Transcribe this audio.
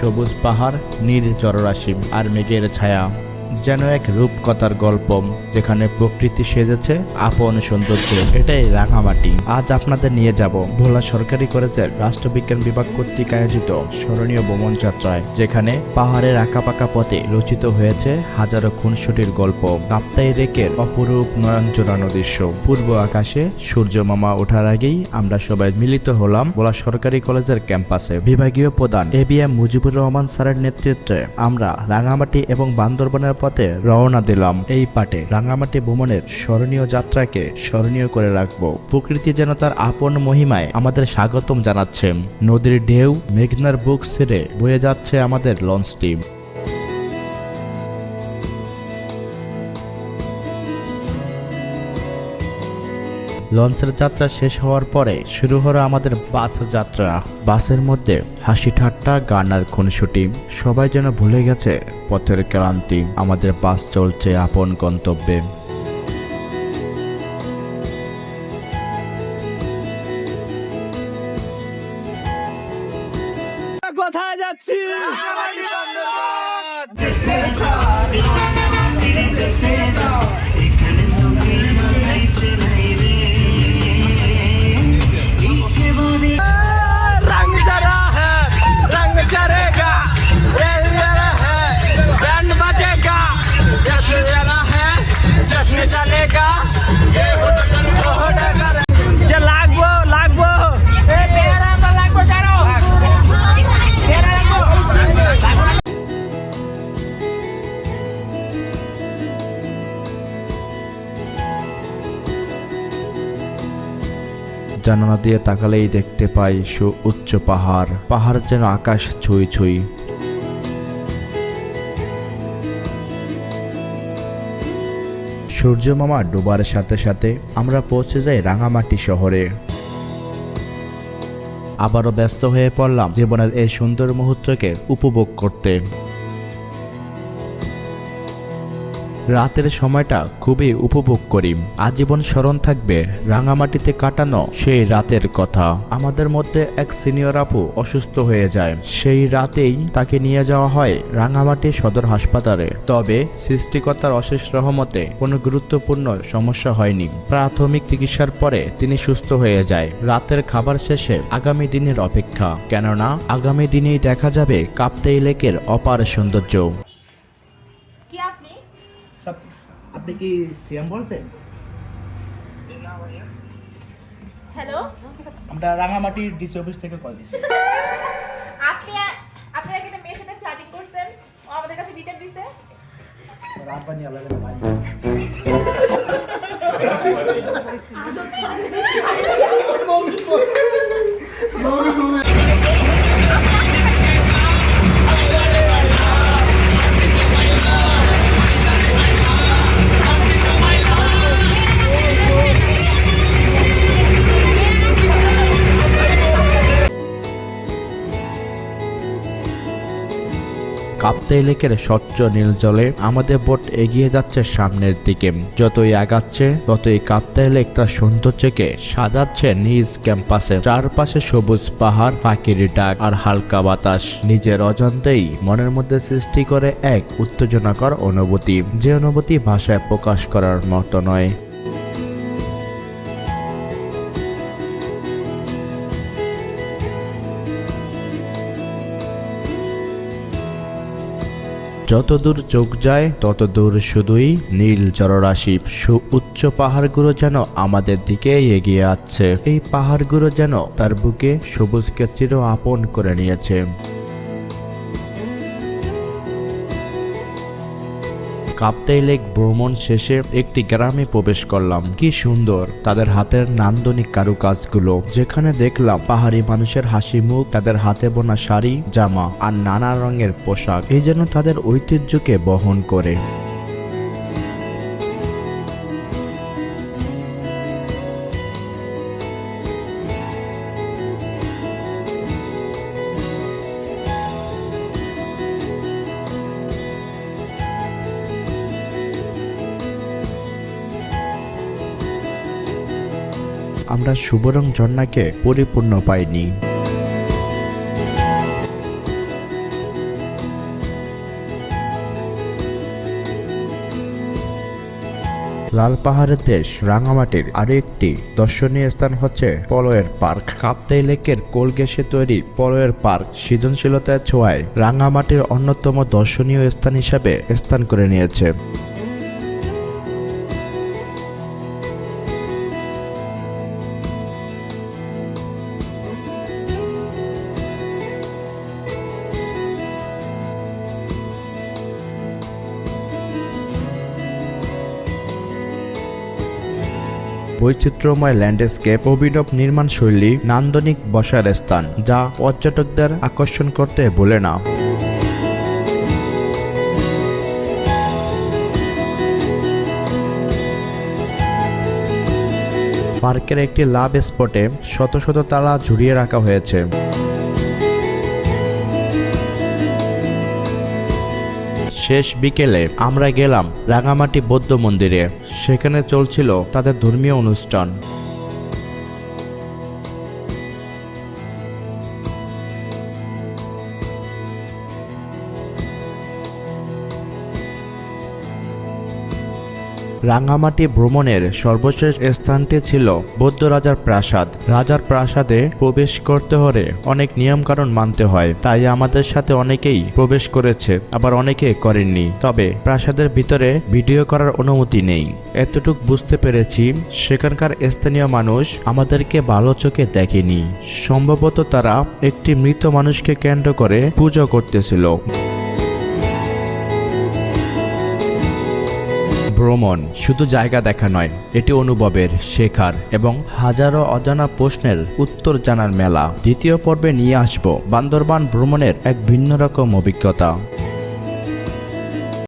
সবুজ পাহাড় নীল জলরাশি আর মেঘের ছায়া। যেন এক রূপকথার গল্প যেখানে প্রকৃতি সেজেছে আপন সৌন্দর্য। এটাই রাঙামাটি। আজ আপনাদের নিয়ে যাব। ভোলা সরকারি কলেজের রাষ্ট্রবিজ্ঞান বিভাগ কর্তৃক আয়োজিত স্মরণীয় ভ্রমণ যাত্রায়, যেখানে পাহাড়ের আঁকাপাকা পথে রচিত হয়েছে হাজারো খুনসুটির গল্প। কাপ্তাই রেকের অপরূপ নয়ন জোড়ানো দৃশ্য পূর্ব আকাশে সূর্য মামা ওঠার আগেই আমরা সবাই মিলিত হলাম ভোলা সরকারি কলেজের ক্যাম্পাসে। বিভাগীয় প্রধান A B M Mujibur Rahman স্যারের নেতৃত্বে আমরা রাঙামাটি এবং বান্দরবনের পথে রওনা দিলাম। এই পাটে রাঙামাটি ভ্রমণের স্মরণীয় যাত্রাকে স্মরণীয় করে রাখব। প্রকৃতি যেন তার আপন মহিমায় আমাদের স্বাগতম জানাচ্ছেন নদীর ঢেউ, মেঘনার বুক ছেড়ে বয়ে যাচ্ছে আমাদের লঞ্চটি। লঞ্চের যাত্রা শেষ হওয়ার পরে শুরু হলো আমাদের বাস যাত্রা। বাসের মধ্যে হাসি ঠাট্টা গান আর খুনসুটি। সবাই যেন ভুলে গেছে পথের ক্লান্তি। আমাদের বাস চলছে আপন গন্তব্যে। কোথায় যাচ্ছি। জানালা দিয়ে তাকালেই দেখতে পাই সু উচ্চ পাহাড়। পাহাড় যেন আকাশ ছুঁই ছুঁই। সূর্য মামা ডোবার সাথে সাথে আমরা পৌঁছে যাই রাঙামাটি শহরে। আবারও ব্যস্ত হয়ে পড়লাম জীবনের এই সুন্দর মুহূর্তকে উপভোগ করতে। রাতের সময়টা খুবই উপভোগ করি। আজীবন স্মরণ থাকবে রাঙামাটিতে কাটানো সেই রাতের কথা। আমাদের মধ্যে এক সিনিয়র আপু অসুস্থ হয়ে যায়। সেই রাতেই তাকে নিয়ে যাওয়া হয় রাঙামাটি সদর হাসপাতালে। তবে সৃষ্টিকর্তার অশেষ রহমতে কোনো গুরুত্বপূর্ণ সমস্যা হয়নি। প্রাথমিক চিকিৎসার পরে তিনি সুস্থ হয়ে যায়। রাতের খাবার শেষে আগামী দিনের অপেক্ষা। কেননা, আগামী দিনেই দেখা যাবে কাপ্তাই লেকের অপার সৌন্দর্য। আপনি কি সিএম বলছেন? হ্যালো? আমরা রাঙামাটি ডিসি অফিস থেকে কল দিচ্ছি। আপনি আপনি আগে একটা মেয়ের সাথে ফ্ল্যাটিং করছেন? ও আমাদের কাছে বিচার দিছে। রাব্বানি আল্লাহ ভাই কাপ্তাই লেকের স্বচ্ছ নীল জলে আমাদের বোট এগিয়ে যাচ্ছে সামনের দিকে। যতই আগাচ্ছে, ততই কাপ্তাই লেক তার সৌন্দর্যকে সাজাচ্ছে নিজ ক্যাম্পাসে। চারপাশে সবুজ পাহাড় পাখির ডাক আর হালকা বাতাস। নিজের অজান্তেই মনের মধ্যে সৃষ্টি করে এক উত্তেজনাকর অনুভূতি। যে অনুভূতি ভাষায় প্রকাশ করার মতো নয়। যত দূর চোখ যায় তত দূর শুধুই নীল জলরাশি সু উচ্চ পাহাড়গুলো যেন আমাদের দিকে এগিয়ে আসছে। এই পাহাড়গুলো যেন তার বুকে সবুজকে চির আপন করে নিয়েছে। কাপ্তাই লেক ভ্রমণ শেষে একটি গ্রামে প্রবেশ করলাম। কি সুন্দর, তাদের হাতের নান্দনিক কারুকাজগুলো। যেখানে দেখলাম পাহাড়ি মানুষের হাসি মুখ, তাদের হাতে বোনা শাড়ি, জামা আর নানা রঙের পোশাক। এই যেন তাদের ঐতিহ্যকে বহন করে। আমরা শুভরং ঝর্ণাকে পরিপূর্ণ পাইনি। লাল পাহাড়ের দেশ রাঙামাটির আরও একটি দর্শনীয় স্থান হচ্ছে পলয়ের পার্ক। কাপ্তাই লেকের কোল গ্যাসে তৈরি পলয়ের পার্ক সৃজনশীলতার ছোঁয়ায় রাঙামাটির অন্যতম দর্শনীয় স্থান হিসাবে স্থান করে নিয়েছে। বৈচিত্র্যময় ল্যান্ডস্কেপ অভিনব নির্মাণ শৈলী নান্দনিক বসার স্থান, যা পর্যটকদের আকর্ষণ করতে বলে না। পার্কের একটি লাভ স্পটে শত শত তারা ঝুলিয়ে রাখা হয়েছে। শেষ বিকেলে আমরা গেলাম রাঙামাটি বৌদ্ধ মন্দিরে। সেখানে চলছিল তাদের ধর্মীয় অনুষ্ঠান। রাঙামাটি ভ্রমণের সর্বশেষ স্থানটি ছিল বৌদ্ধ রাজার প্রাসাদ। রাজার প্রাসাদে প্রবেশ করতে হলে অনেক নিয়মকানুন মানতে হয়, তাই আমাদের সাথে অনেকেই প্রবেশ করেছে, আবার অনেকে করেননি। তবে প্রাসাদের ভিতরে ভিডিও করার অনুমতি নেই। এতটুক বুঝতে পেরেছি, সেখানকার স্থানীয় মানুষ আমাদেরকে ভালো চোখে দেখেনি। সম্ভবত তারা একটি মৃত মানুষকে কেন্দ্র করে পুজো করতেছিল। ভ্রমণ শুধু জায়গা দেখা নয়, এটি অনুভবের শেখার এবং হাজারো অজানা প্রশ্নের উত্তর জানার মেলা। দ্বিতীয় পর্বে নিয়ে আসব বান্দরবান ভ্রমণের এক ভিন্ন রকম অভিজ্ঞতা।